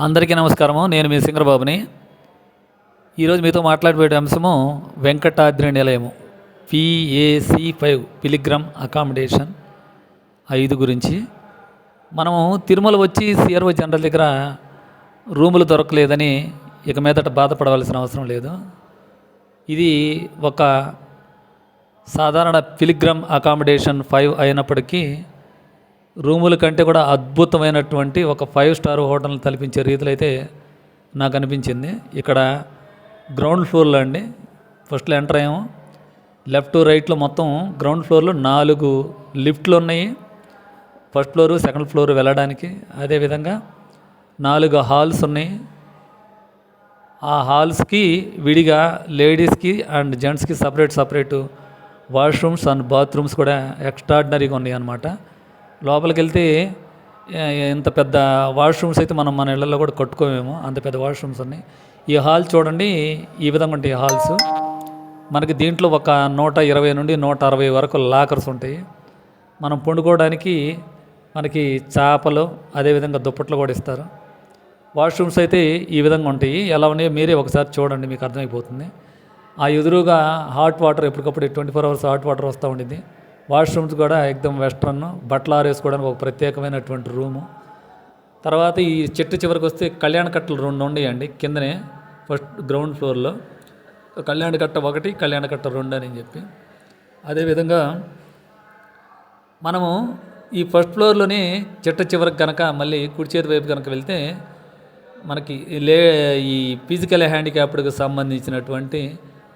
అందరికీ నమస్కారము. నేను మీ సింగరబాబుని. ఈరోజు మీతో మాట్లాడిపోయే అంశము వెంకటాద్రి నిలయము. పిఏసి ఫైవ్ పిలిగ్రమ్ అకామిడేషన్ ఐదు గురించి. మనము తిరుమల వచ్చి సిఆర్ఓ జనరల్ దగ్గర రూములు దొరకలేదని ఇక మీదట బాధపడవలసిన అవసరం లేదు. ఇది ఒక సాధారణ పిలిగ్రమ్ అకామిడేషన్ ఫైవ్ అయినప్పటికీ రూముల కంటే కూడా అద్భుతమైనటువంటి ఒక ఫైవ్ స్టార్ హోటల్ తలపించే రీతిలో అయితే నాకు అనిపించింది. ఇక్కడ గ్రౌండ్ ఫ్లోర్లో అండి ఫస్ట్లో ఎంటర్ అయ్యాము లెఫ్ట్ రైట్లో మొత్తం గ్రౌండ్ ఫ్లోర్లో నాలుగు లిఫ్ట్లు ఉన్నాయి. ఫస్ట్ ఫ్లోరు సెకండ్ ఫ్లోర్ వెళ్ళడానికి. అదేవిధంగా నాలుగు హాల్స్ ఉన్నాయి. ఆ హాల్స్కి విడిగా లేడీస్కి అండ్ జెంట్స్కి separate separate washrooms and bathrooms కూడా ఎక్స్ట్రాడినరీగా ఉన్నాయి అన్నమాట. లోపలికి వెళ్తే ఇంత పెద్ద వాష్రూమ్స్ అయితే మనం మన ఇళ్ళల్లో కూడా కట్టుకోమేమో అంత పెద్ద వాష్రూమ్స్ ఉన్నాయి ఈ హాల్ చూడండి ఈ విధంగా ఉంటాయి ఈ హాల్స్. మనకి దీంట్లో ఒక నూట ఇరవై నుండి నూట అరవై వరకు లాకర్స్ ఉంటాయి. మనం పండుకోవడానికి మనకి చేపలు అదేవిధంగా దుప్పట్లు కూడా ఇస్తారు. వాష్రూమ్స్ అయితే ఈ విధంగా ఉంటాయి. ఎలా ఉన్నాయో మీరే ఒకసారి చూడండి మీకు అర్థమైపోతుంది. ఆ ఎదురుగా హాట్ వాటర్ ఎప్పటికప్పుడు twenty four hours hot water వస్తూ ఉండింది వాష్రూమ్స్ కూడా ఎక్దమ్ వెస్ట్రన్ బట్టలు ఆరేసుకోవడానికి ఒక ప్రత్యేకమైనటువంటి రూము. తర్వాత ఈ చెట్టు చివరికి వస్తే కళ్యాణ కట్టలు రెండు ఉండేయండి కిందనే ఫస్ట్ గ్రౌండ్ ఫ్లోర్లో. కళ్యాణ కట్ట ఒకటి కళ్యాణ కట్ట రెండు అని చెప్పి. అదేవిధంగా మనము ఈ ఫస్ట్ ఫ్లోర్లోనే చెట్ట చివరికి కనుక మళ్ళీ కుడి చేతి వైపు కనుక వెళ్తే మనకి లే ఈ ఫిజికల్ హ్యాండిక్యాప్డ్కి సంబంధించినటువంటి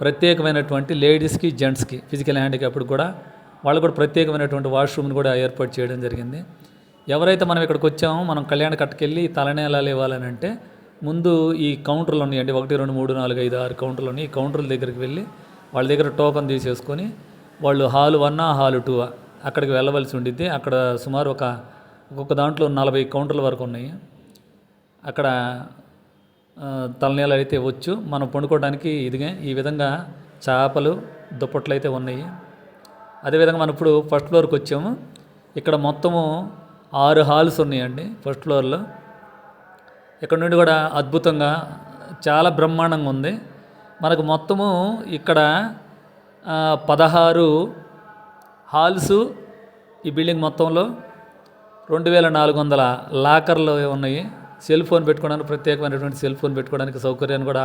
ప్రత్యేకమైనటువంటి లేడీస్కి జెంట్స్కి ఫిజికల్ హ్యాండిక్యాప్డ్ కూడా వాళ్ళు కూడా ప్రత్యేకమైనటువంటి వాష్రూమ్ని కూడా ఏర్పాటు చేయడం జరిగింది. ఎవరైతే మనం ఇక్కడికి వచ్చామో మనం కళ్యాణ కట్టుకెళ్ళి తలనేలాలు ఇవ్వాలని అంటే ముందు ఈ కౌంటర్లు ఉన్నాయండి. ఒకటి రెండు మూడు నాలుగు ఐదు ఆరు కౌంటర్లు ఉన్నాయి. ఈ కౌంటర్ల దగ్గరికి వెళ్ళి వాళ్ళ దగ్గర టోకన్ తీసేసుకొని వాళ్ళు హాల్ వన్ హాల్ టూ అక్కడికి వెళ్ళవలసి ఉండిద్ది. అక్కడ సుమారు ఒక ఒక్కొక్క దాంట్లో నలభై కౌంటర్ల వరకు ఉన్నాయి. అక్కడ ఆ, తలనీళ్ళు అయితే వచ్చు. మనం పండుకోవడానికి ఇదిగే ఈ విధంగా చేపలు దుప్పట్లు అయితే ఉన్నాయి. అదేవిధంగా మనం ఇప్పుడు ఫస్ట్ ఫ్లోర్కి వచ్చాము. ఇక్కడ మొత్తము ఆరు హాల్స్ ఉన్నాయండి ఫస్ట్ ఫ్లోర్లో ఇక్కడ నుండి కూడా అద్భుతంగా చాలా బ్రహ్మాండంగా ఉంది. మనకు మొత్తము ఇక్కడ పదహారు హాల్స్ ఈ బిల్డింగ్ మొత్తంలో. రెండు వేల నాలుగు వందల లాకర్లు ఉన్నాయి. సెల్ ఫోన్ పెట్టుకోవడానికి ప్రత్యేకమైనటువంటి సెల్ ఫోన్ పెట్టుకోవడానికి సౌకర్యాన్ని కూడా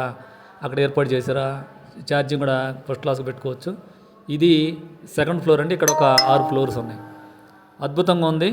అక్కడ ఏర్పాటు చేశారు. ఛార్జింగ్ కూడా ఫస్ట్ క్లాస్కి పెట్టుకోవచ్చు. ఇది సెకండ్ ఫ్లోర్ అండి. ఇక్కడ ఒక ఆరు ఫ్లోర్స్ ఉన్నాయి. అద్భుతంగా ఉంది.